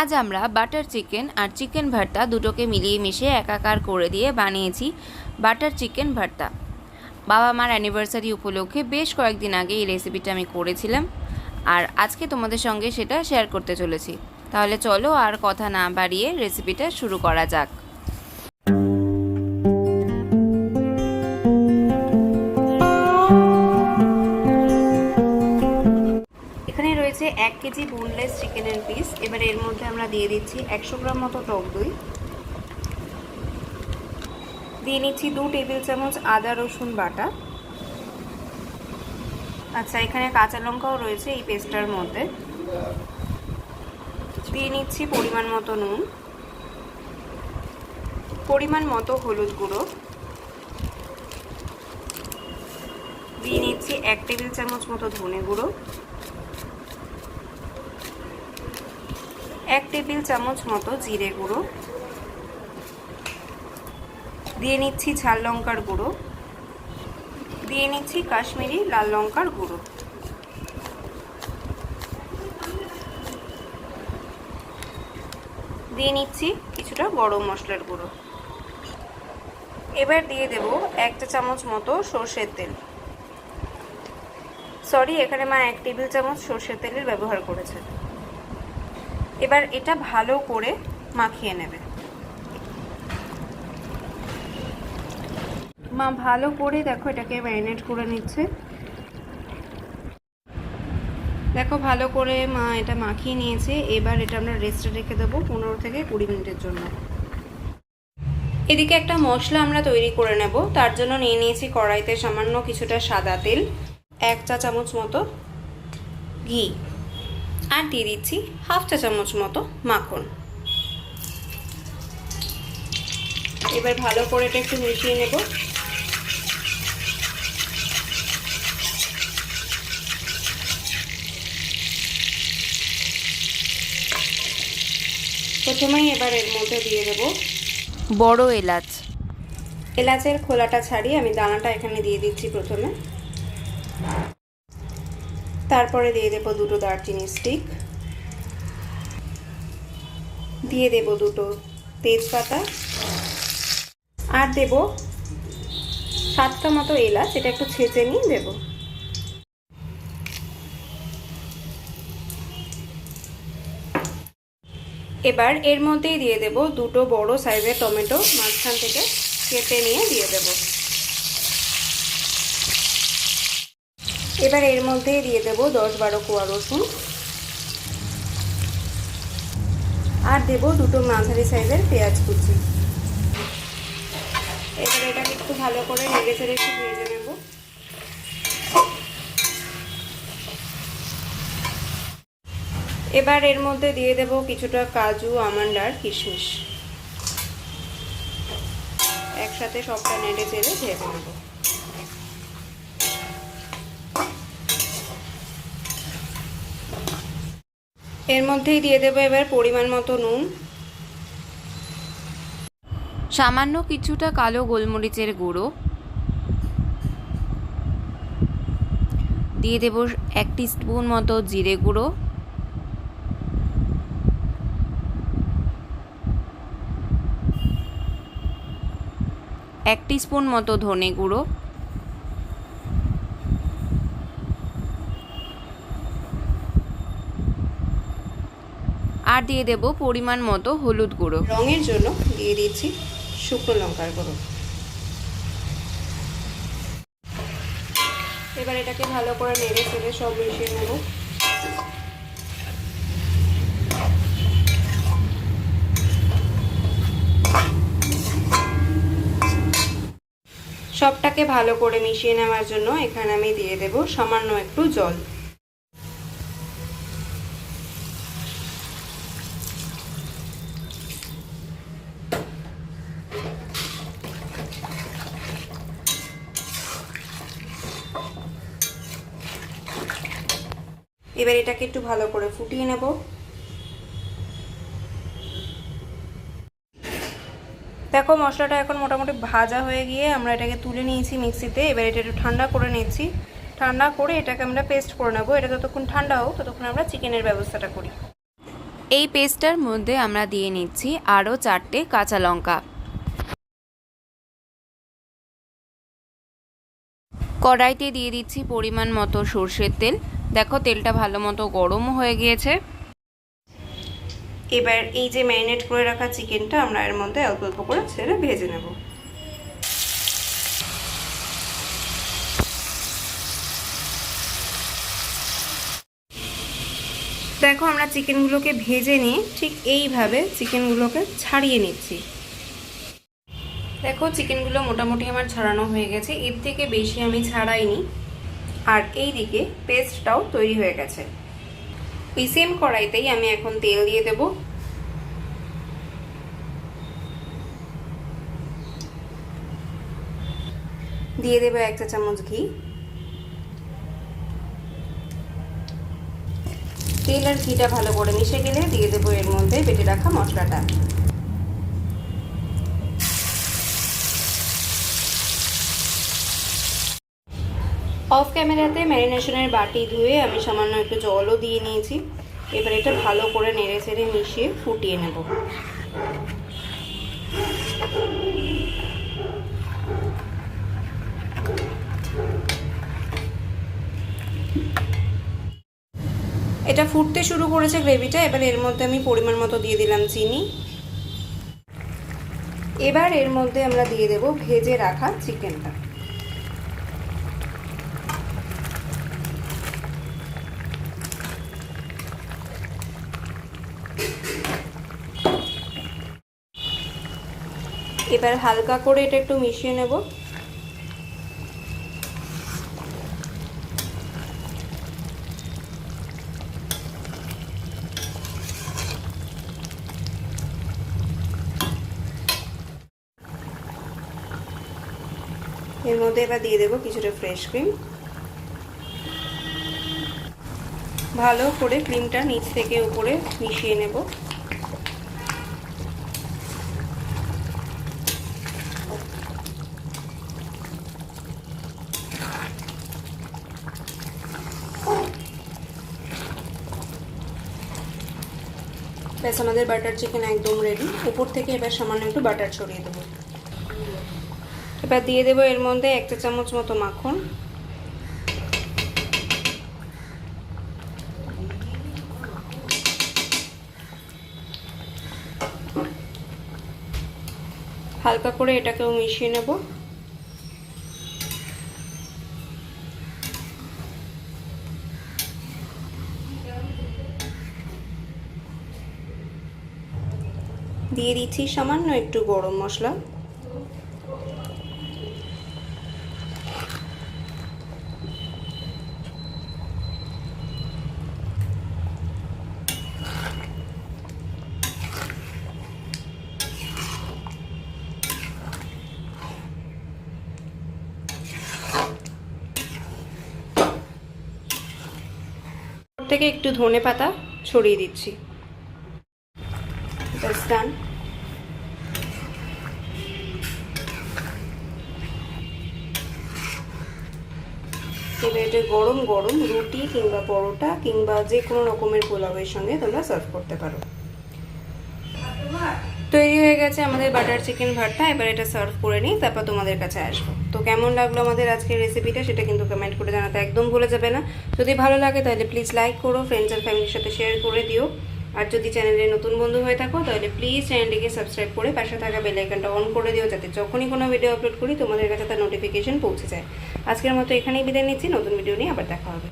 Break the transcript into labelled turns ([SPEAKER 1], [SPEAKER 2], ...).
[SPEAKER 1] আজ আমরা butter chicken আর chicken ভর্তা দুটোকে মিলিয়ে মিশিয়ে একাকার করে দিয়ে বানিয়েছি বাটার চিকেন ভর্তা। বাবা মার অ্যানিভার্সারি উপলক্ষে বেশ কয়েকদিন আগে এই রেসিপিটা আমি করেছিলাম। আর আজকে তোমাদের সঙ্গে সেটা শেয়ার করতে চলেছি। তাহলে চলো আর কথা না বাড়িয়ে রেসিপিটা শুরু করা যাক। কেজি বোনলেস চিকেনের পিস। এবার এর মধ্যে আমরা দিয়ে দিচ্ছি একশো গ্রাম মতো টক দই। দিয়ে নিচ্ছি দু টেবিল চামচ আদা, রসুন বাটা। আচ্ছা এখানে কাঁচা লঙ্কাও রয়েছে এই পেস্টটার মধ্যে। দিয়ে নিচ্ছি পরিমাণ মতো নুন। পরিমাণ মতো হলুদ গুঁড়ো। দিয়ে নিচ্ছি এক টেবিল চামচ মতো ধনে গুঁড়ো। এক টেবিল চামচ মতো জিরে গুঁড়ো। দিয়ে নিচ্ছি ঝাল লঙ্কার গুঁড়ো। দিয়ে নিচ্ছি কাশ্মীরি লাল লঙ্কার গুঁড়ো। দিয়ে নিচ্ছি কিছুটা গরম মশলার গুঁড়ো। এবার দিয়ে দেব একটা চামচ মতো সর্ষের তেল। সরি, এখানে মা এক টেবিল চামচ সর্ষের তেলের ব্যবহার করেছে এবার এটা ভালো করে মাখিয়ে নেবে। মা ভালো করে দেখো এটাকে ম্যারিনেট করে নিচ্ছে। দেখো ভালো করে মা এটা মাখিয়ে নিয়েছে। এবার এটা আমরা রেস্টে রেখে দেবো পনেরো থেকে কুড়ি মিনিটের জন্য। এদিকে একটা মশলা আমরা তৈরি করে নেব। তার জন্য নিয়ে নিয়েছি কড়াইতে সামান্য কিছুটা সাদা তেল, এক চা চামচ মতো ঘি। আর দিয়ে দিচ্ছি হাফ চা চামচ মতো মাখন। এবার ভালো করে এটা একটু মিশিয়ে নেব। প্রথমেই এবার এর মধ্যে দিয়ে দেব। বড় এলাচ। এলাচের খোলাটা ছাড়িয়ে আমি দানাটা এখানে দিয়ে দিচ্ছি প্রথমে। তারপরে দিয়ে দেব দুটো দারচিনি স্টিক দিয়ে দেব দুটো তেজপাতা। আর দেব সাতটা মতো এলাচ, এটা একটু ছেঁচে নিয়ে দেব। এবার এর মধ্যেই দিয়ে দেব দুটো বড় সাইজের টমেটো, মাঝখান থেকে কেটে নিয়ে দিয়ে দেব। এবার এর মধ্যেই দিয়ে দেব দশ বারো কোয়া রসুন। আর দেব দুটো মাঝারি সাইজের পেঁয়াজ কুচি। এবার এটাকে একটু ভালো করে নেড়ে চেড়ে একটু ভেজে নেব। এবার এর মধ্যে দিয়ে দেব কিছুটা কাজু, আমন্ড আর কিশমিশ। একসাথে সবটা নেড়ে চেড়ে ভেজে নেব। এর মধ্যেই দিয়ে দেবো এবার পরিমাণ মতো নুন। সামান্য কিছুটা কালো গোলমরিচের গুঁড়ো। দিয়ে দেব এক স্পুন মতো জিরে গুঁড়ো। এক স্পুন মতো ধনে গুঁড়ো। আর দিয়ে দেব পরিমাণ মতো হলুদ গুঁড়ো। রঙের জন্য দিয়ে দিচ্ছি শুকনো লঙ্কার গুঁড়ো। এবার এটাকে ভালো করে নেড়ে ফেলে সব মিশিয়ে নেব। সবটাকে ভালো করে মিশিয়ে নেওয়ার জন্য এখানে আমি দিয়ে দেব সামান্য একটু জল। এবার এটাকে একটু ভালো করে ফুটিয়ে নেব। দেখো, মশলাটা এখন মোটামুটি ভাজা হয়ে গিয়ে আমরা এটাকে তুলে নিয়েছি মিক্সিতে। এবার এটা একটু ঠান্ডা করে নিয়েছি ঠান্ডা করে এটাকে আমরা পেস্ট করে নেব। এটা যতক্ষণ ঠান্ডা হোক, ততক্ষণ আমরা চিকেনের ব্যবস্থাটা করি।
[SPEAKER 2] এই পেস্টটার মধ্যে আমরা দিয়ে নিচ্ছি আরও চারটে কাঁচা লঙ্কা। কড়াইতে দিয়ে দিচ্ছি পরিমাণ মতো সর্ষের তেল। দেখো, তেলটা ভালো মতো গরমও হয়ে গিয়েছে।
[SPEAKER 1] এবার এই যে ম্যারিনেট করে রাখা চিকেনটা, আমরা এর মধ্যে অল্প অল্প করে ছেড়ে ভেজে নেব। দেখো, আমরা চিকেনগুলোকে ভেজে নিয়ে ঠিক এইভাবে চিকেনগুলোকে ছাড়িয়ে নিচ্ছি। দেখো, চিকেনগুলো মোটামুটি আমার ছাড়ানো হয়ে গেছে। এর থেকে বেশি আমি ছাড়াইনি। আর এই দিকে পেস্টটাও তৈরি হয়ে গেছে। ওই সেম কড়াইতেই আমি এখন তেল দিয়ে দেব। দিয়ে দেবো এক চা চামচ ঘি। তেল আর ঘিটা ভালো করে মিশে গেলে দিয়ে দেবো এর মধ্যে বেটে রাখা মশলাটা। অফ ক্যামেরাতে ম্যারিনেশনের বাটি ধুয়ে আমি সামান্য একটু জলও দিয়ে নিয়েছি। এবার এটা ভালো করে নেড়ে চেড়ে মিশিয়ে ফুটিয়ে নেব। এটা ফুটতে শুরু করেছে গ্রেভিটা, এবার এর মধ্যে আমি পরিমাণ মতো দিয়ে দিলাম চিনি। এবার এর মধ্যে আমরা দিয়ে দেব ভেজে রাখা চিকেনটা। এবার হালকা করে এটা একটু মিশিয়ে নেব। এর মধ্যে এবার দিয়ে দেবো কিছুটা ফ্রেশ ক্রিম ভালো করে ক্রিমটা নিচ থেকে উপরে মিশিয়ে নেব। ব্যাস আমাদের বাটার চিকেন একদম রেডি উপর থেকে এবার সামান্য একটু বাটার ছড়িয়ে দেবো। এবার দিয়ে দেবো এর মধ্যে এক চা চামচ মতো মাখন। হালকা করে এটাকেও মিশিয়ে নেব। দিয়ে দিচ্ছি সামান্য একটু গরম মশলা। থেকে একটু ধনে পাতা ছড়িয়ে দিচ্ছি। এটা গরম গরম রুটি কিংবা পরোটা কিংবা যে কোনো রকমের পোলাওয়ের সঙ্গে তোমরা সার্ভ করতে পারো। তৈরি হয়ে গেছে আমাদের বাটার চিকেন ভর্তা এবার এটা সার্ভ করে নিই, তারপর তোমাদের কাছে আসব। তো কেমন লাগল আমাদের আজকের রেসিপিটা সেটা কিন্তু কমেন্ট করে জানাতে একদম ভুলে যাবে না। যদি ভালো লাগে তাহলে প্লিজ লাইক করো ফ্রেন্ডস আর ফ্যামিলির সাথে শেয়ার করে দিও। আর যদি চ্যানেলে নতুন বন্ধু হয়ে থাকো, তাহলে প্লিজ চ্যানেলটিকে সাবস্ক্রাইব করে পাশে থাকা বেল অন করে দিও, যাতে যখনই কোনো ভিডিও আপলোড করি, তোমাদের কাছে তার নোটিফিকেশন পৌঁছে যায়। আজকের মতো এখানেই বিদায় নিচ্ছি, নতুন ভিডিও নিয়ে আবার দেখা হবে।